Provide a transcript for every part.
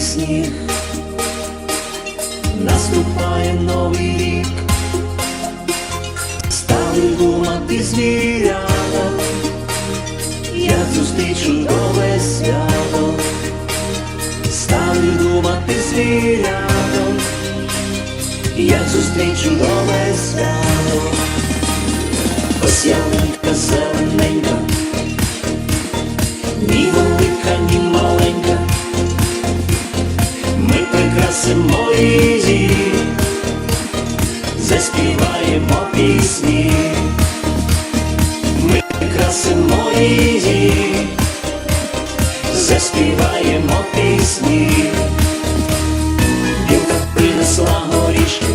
білий сніг, наступає новий рік, стали думати звірята, я зустрічу нове свято, стали думати звірята, я зустрічу нове свято, Ось зелененька прикрасимо її, заспіваємо пісні, ми прикрасимо її, заспіваємо пісні, білка принесла горішки,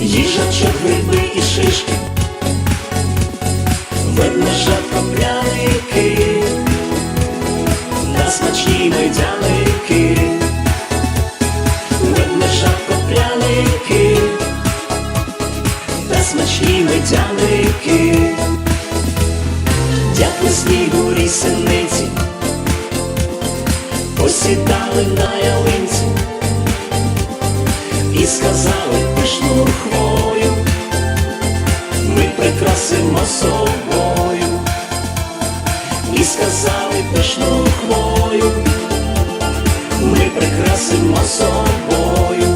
їжачок гриби і шишки, ведмежатко пряники медяники, дякую снігу синиці, посідали на ялинці і сказали пишну хвою, ми прикрасимо собою. І сказали пишну хвою, ми прикрасимо собою.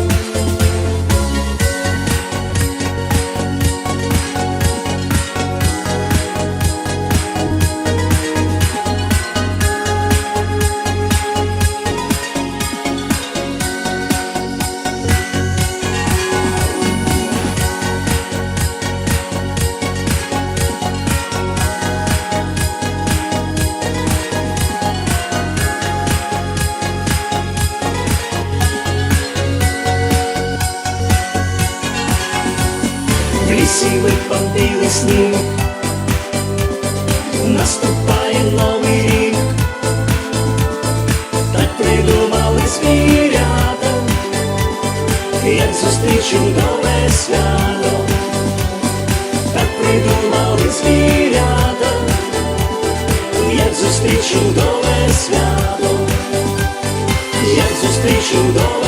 Лісі випав сніг, наступає новий рік, так придумали звірята, як зустріч чудове свято, так придумали звірята, як зустріч чудове свято, як зустріч чудове